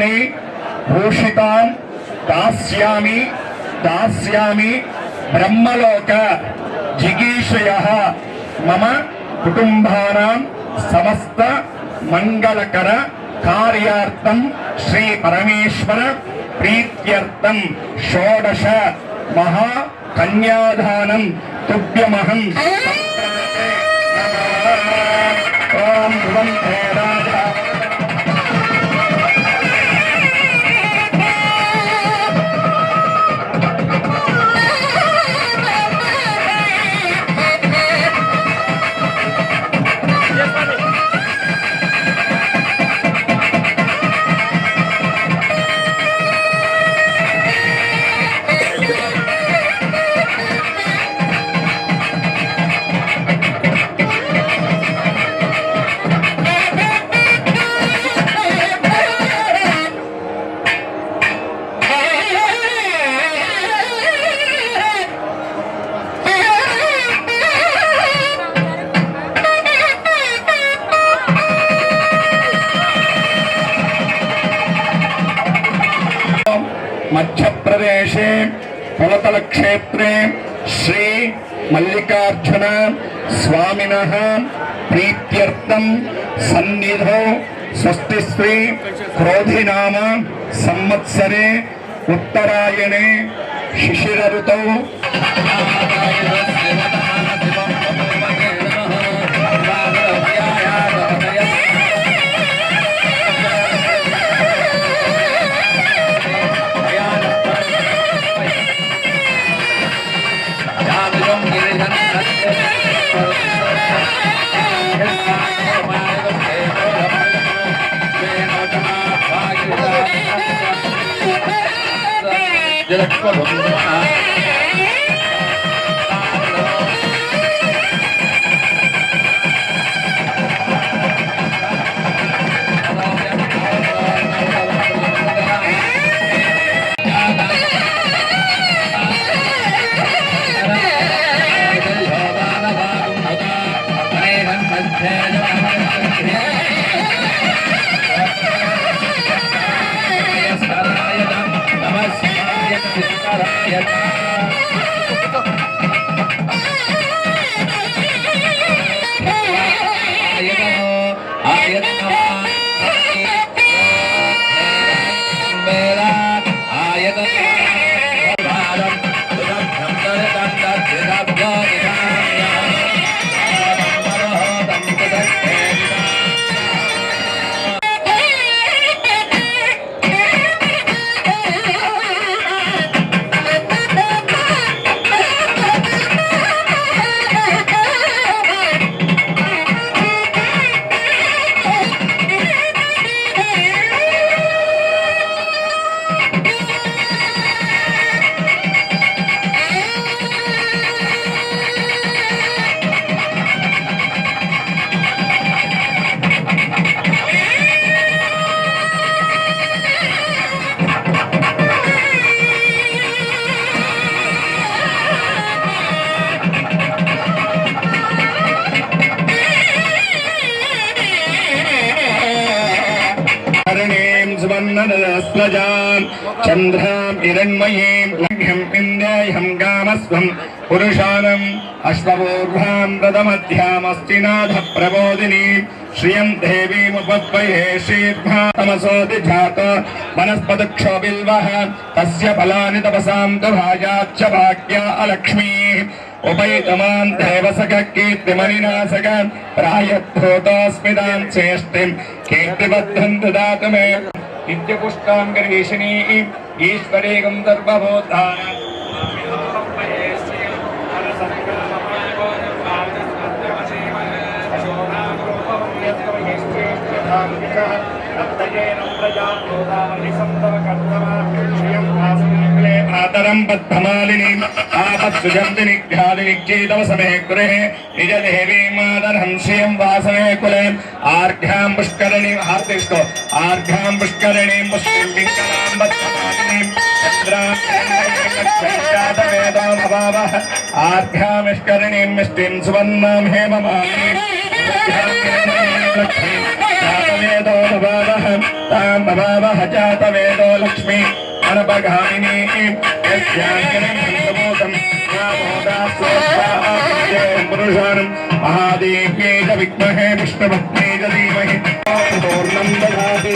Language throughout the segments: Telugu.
వస్త్రాణి భూషితాం దాస్యామి దాస్యామి బ్రహ్మలోక జిగీషయ మమ కుటుంబానాం సమస్త మంగళకర కార్యార్థం శ్రీ పరమేశ్వర ప్రీత్యర్థం షోడశ మహా కన్యాదానం తుభ్యమహం సంప్రదతే నమః. ఓం దేశే రాజ క్షేత్రే శ్రీ మల్లికార్జున స్వామిన ప్రీత్యర్థం సన్నిధో స్వస్తి శ్రీ క్రోధినామ సంవత్సరే ఉత్తరాయణే శిశిర ఋతౌ Baba. हिरण्मयीम् लघ्यम् पिन्देह्यम् कामस्वम् पुरुषानम् अश्वपूर्वाम् प्रदमध्यामस्तिनाथ प्रबोधिनीम् श्रियम् देवीमुपद्वये श्रीर्भा तमसोति जात वनस्पतिक्षोबिल्वः तस्य फलानि तपसाम् दभायाच्च भाग्या अलक्ष्मीः। उपैतमान् देवसख कीर्तिमनिनासक मे। नित्यपुष्टाङ्गरीषिणी మే నిత్యపుష్టాం గరీషిణీ ఈశ్వరీగం तरम बद्धमालिनी आपत्सुजंतिनि ख्यालिनि चेतव समे गृहे निज देवी मादर हंसेम वासने कुले आर्घ्याम पुष्करणी आरती इसको आर्घ्याम पुष्करणी मुस्लिम विकलाम बद्धमालिनी आर्घ्यामिष्करणी मिष्टिं तां भवावः जातवेदो लक्ष्मी। మనభగామిని పురుషారం మహాదేవ్యై చ విద్మహే విష్ణుభక్త్యై చ ధీమహి పూర్ణం దాతి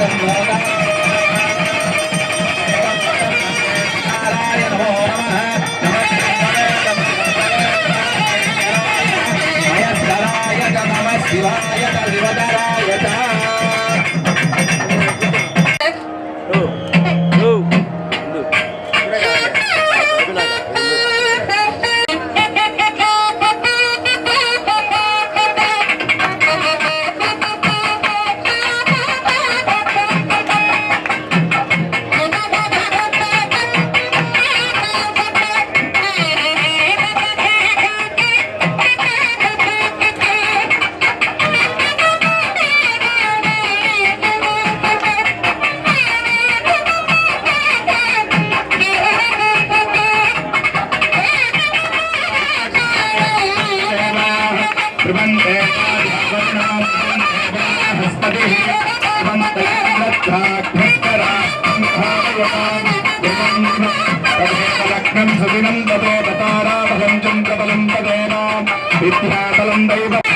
Obrigado. చంద్రబలం తదేనాం విద్యాబలం దైవ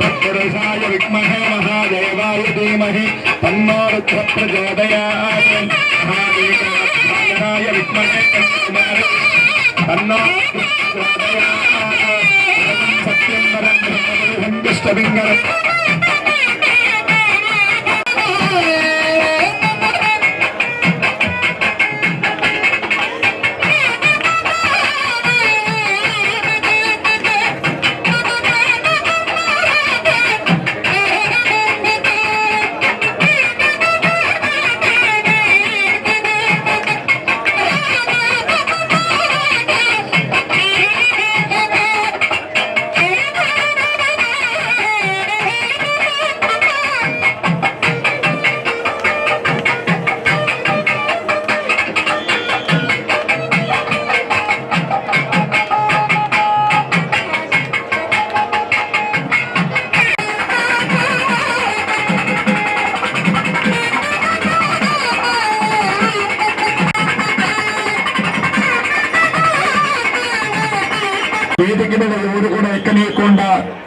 तत्पुरुषाय विद्महे महादेवाय धीमहि तन्नो रुद्र प्रचोदयात् महादेवाय विद्महे तन्नो सत्यं वरं ब्रह्मपुरुषं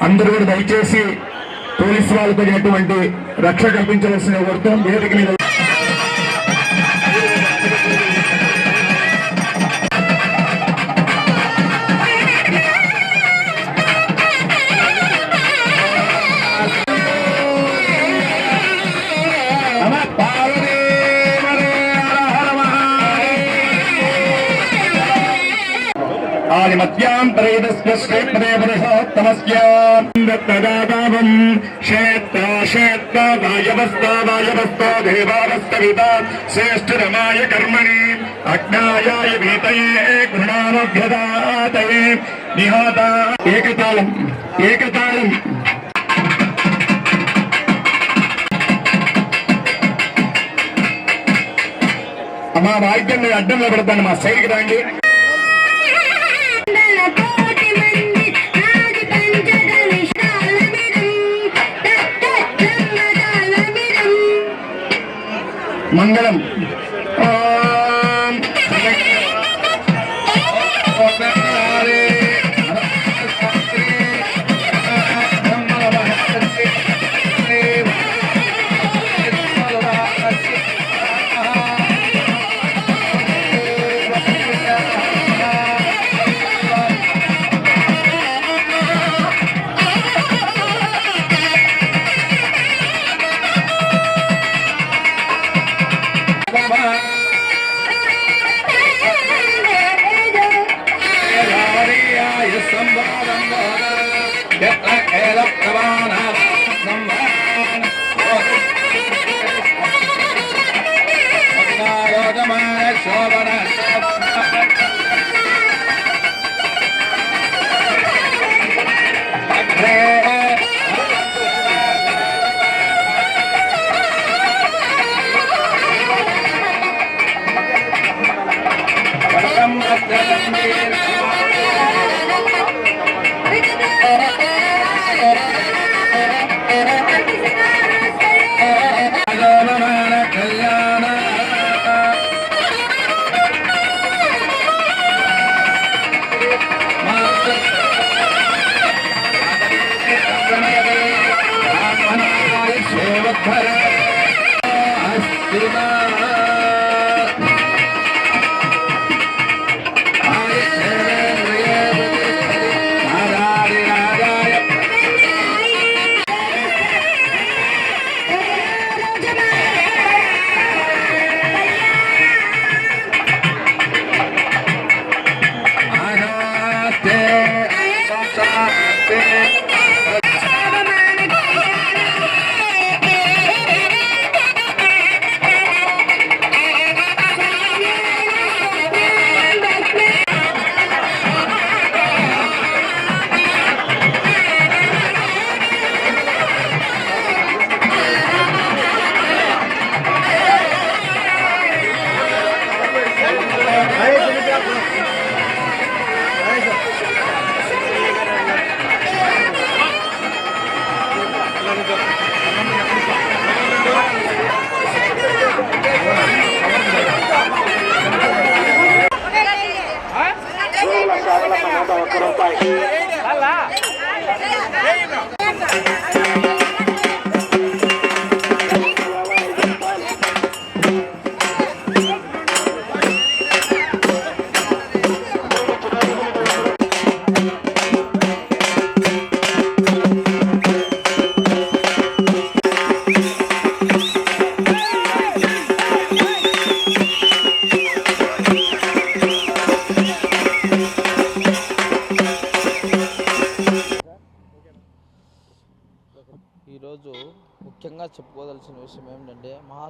అందరూ కూడా దయచేసి పోలీసు వాళ్ళకు ఎటువంటి రక్ష కల్పించవలసిన కోరుతాం వేదిక మీద మహాదేవ ఆదిమత్యాంతరేదస్య క్షేత్ర క్షేత్ర వాయవస్త వాయవస్త దేవావస్తవిత శ్రేష్ఠరమాయ కర్మణి అజ్ఞాయాయ వీతయే గృణానభ్యదాతయే నిహాత ఏకతాళం ఏకతాళం మా వాయిద్యం అడ్డంలో పెడతాను మా సైడ్కి రాండి. மங்களம்.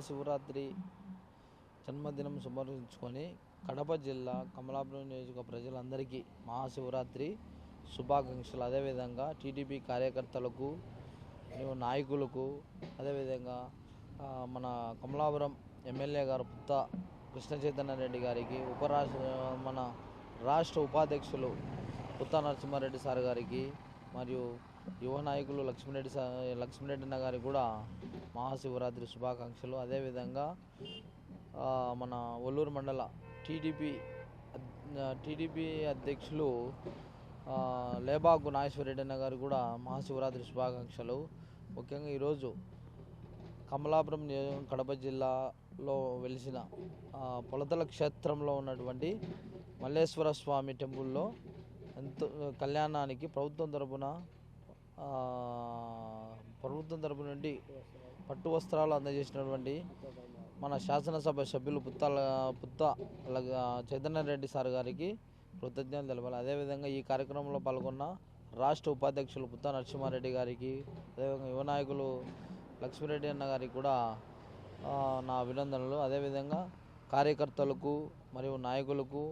మహాశివరాత్రి జన్మదినం సందర్శించుకొని కడప జిల్లా కమలాపురం నియోజక ప్రజలందరికీ మహాశివరాత్రి శుభాకాంక్షలు. అదేవిధంగా టీడీపీ కార్యకర్తలకు నాయకులకు అదేవిధంగా మన కమలాపురం ఎమ్మెల్యే గారు పుత్త కృష్ణ చైతన్య రెడ్డి గారికి ఉపరాష్ట్ర మన రాష్ట్ర ఉపాధ్యక్షులు పుత్త నరసింహారెడ్డి సార్ గారికి మరియు యువ నాయకులు లక్ష్మీరెడ్డి లక్ష్మీరెడ్డి అన్న గారికి కూడా మహాశివరాత్రి శుభాకాంక్షలు. అదేవిధంగా మన ఒల్లూరు మండల టీడీపీ టీడీపీ అధ్యక్షులు ఆ, లేబాకు నాగేశ్వరరెడ్డి అన్న గారు కూడా మహాశివరాత్రి శుభాకాంక్షలు. ముఖ్యంగా ఈరోజు కమలాపురం కడప జిల్లాలో వెలిసిన పొలతల క్షేత్రంలో ఉన్నటువంటి మల్లేశ్వర స్వామి టెంపుల్లో ఎంతో కళ్యాణానికి ప్రభుత్వం తరపున ప్రభుత్వం తరపు నుండి పట్టు వస్త్రాలు అందజేసినటువంటి మన శాసనసభ సభ్యులు పుత్తాల పుత్త చైతన్యారెడ్డి చైతన్య రెడ్డి సార్ గారికి కృతజ్ఞతలు తెలపాలి. అదేవిధంగా ఈ కార్యక్రమంలో పాల్గొన్న రాష్ట్ర ఉపాధ్యక్షులు పుత్త నరసింహారెడ్డి గారికి అదేవిధంగా యువ నాయకులు లక్ష్మీరెడ్డి అన్న గారికి కూడా నా అభినందనలు. అదేవిధంగా కార్యకర్తలకు మరియు నాయకులకు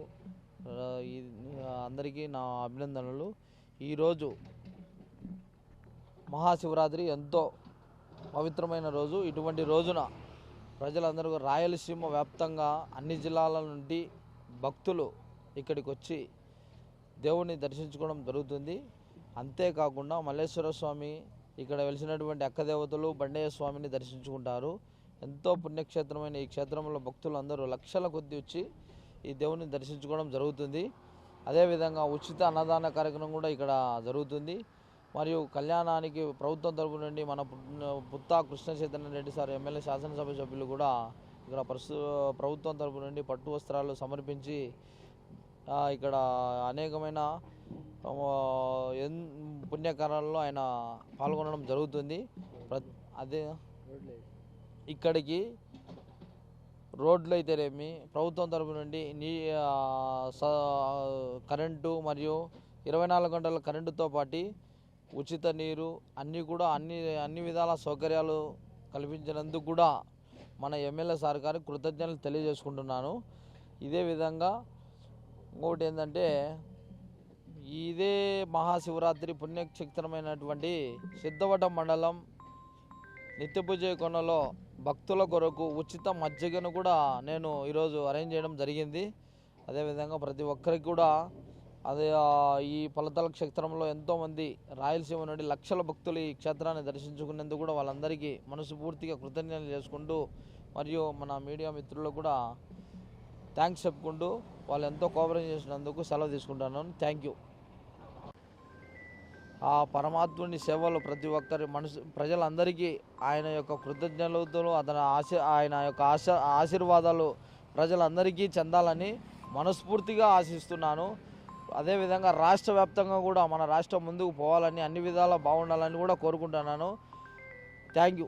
అందరికీ నా అభినందనలు. ఈరోజు మహాశివరాత్రి ఎంతో పవిత్రమైన రోజు. ఇటువంటి రోజున ప్రజలందరూ రాయలసీమ వ్యాప్తంగా అన్ని జిల్లాల నుండి భక్తులు ఇక్కడికి వచ్చి దేవుని దర్శించుకోవడం జరుగుతుంది. అంతేకాకుండా మల్లేశ్వర స్వామి ఇక్కడ వెలిసినటువంటి అక్కదేవతలు బండయ్య స్వామిని దర్శించుకుంటారు. ఎంతో పుణ్యక్షేత్రమైన ఈ క్షేత్రంలో భక్తులు అందరూ లక్షల కొద్ది వచ్చి ఈ దేవుని దర్శించుకోవడం జరుగుతుంది. అదేవిధంగా ఉచిత అన్నదాన కార్యక్రమం కూడా ఇక్కడ జరుగుతుంది. మరియు కళ్యాణానికి ప్రభుత్వం తరపు నుండి మన పుత్తా కృష్ణ చైతన్య రెడ్డి సార్ ఎమ్మెల్యే శాసనసభ సభ్యులు కూడా ఇక్కడ ప్రస్తు ప్రభుత్వం తరపు నుండి పట్టు వస్త్రాలు సమర్పించి ఇక్కడ అనేకమైన ఆ, పుణ్యకారాల్లో ఆయన పాల్గొనడం జరుగుతుంది. ప్ర- అదే ఇక్కడికి రోడ్లు అయితేనేమి ప్రభుత్వం తరపు నుండి నీ స- కరెంటు మరియు ఇరవై నాలుగు గంటల కరెంటుతో పాటు ఉచిత నీరు అన్నీ కూడా అన్ని అన్ని విధాల సౌకర్యాలు కల్పించినందుకు కూడా మన ఎమ్మెల్యే సార్ గారికి కృతజ్ఞతలు తెలియజేసుకుంటున్నాను. ఇదే విధంగా ఇంకోటి ఏంటంటే ఇదే మహాశివరాత్రి పుణ్యక్షేత్రమైనటువంటి సిద్ధవటం మండలం నిత్యపూజ కొనలో భక్తుల కొరకు ఉచిత మజ్జిగను కూడా నేను ఈరోజు అరేంజ్ చేయడం జరిగింది. అదేవిధంగా ప్రతి ఒక్కరికి కూడా అదే ఈ పలతల క్షేత్రంలో ఎంతోమంది రాయలసీమ నుండి లక్షల భక్తులు ఈ క్షేత్రాన్ని దర్శించుకునేందుకు కూడా వాళ్ళందరికీ మనస్ఫూర్తిగా కృతజ్ఞతలు చేసుకుంటూ మరియు మన మీడియా మిత్రులకు కూడా థ్యాంక్స్ చెప్పుకుంటూ వాళ్ళు ఎంతో కోఆపరేట్ చేసినందుకు సెలవు తీసుకుంటున్నాను. Thank you. ఆ పరమాత్ముని సేవలు ప్రతి ఒక్కరి మనసు ప్రజలందరికీ ఆయన యొక్క కృతజ్ఞతలు అతని ఆశ ఆయన యొక్క ఆశ ఆశీర్వాదాలు ప్రజలందరికీ చెందాలని మనస్ఫూర్తిగా ఆశిస్తున్నాను. అదేవిధంగా రాష్ట్ర వ్యాప్తంగా కూడా మన రాష్ట్రం ముందుకు పోవాలని అన్ని విధాలా బాగుండాలని కూడా కోరుకుంటున్నాను. Thank you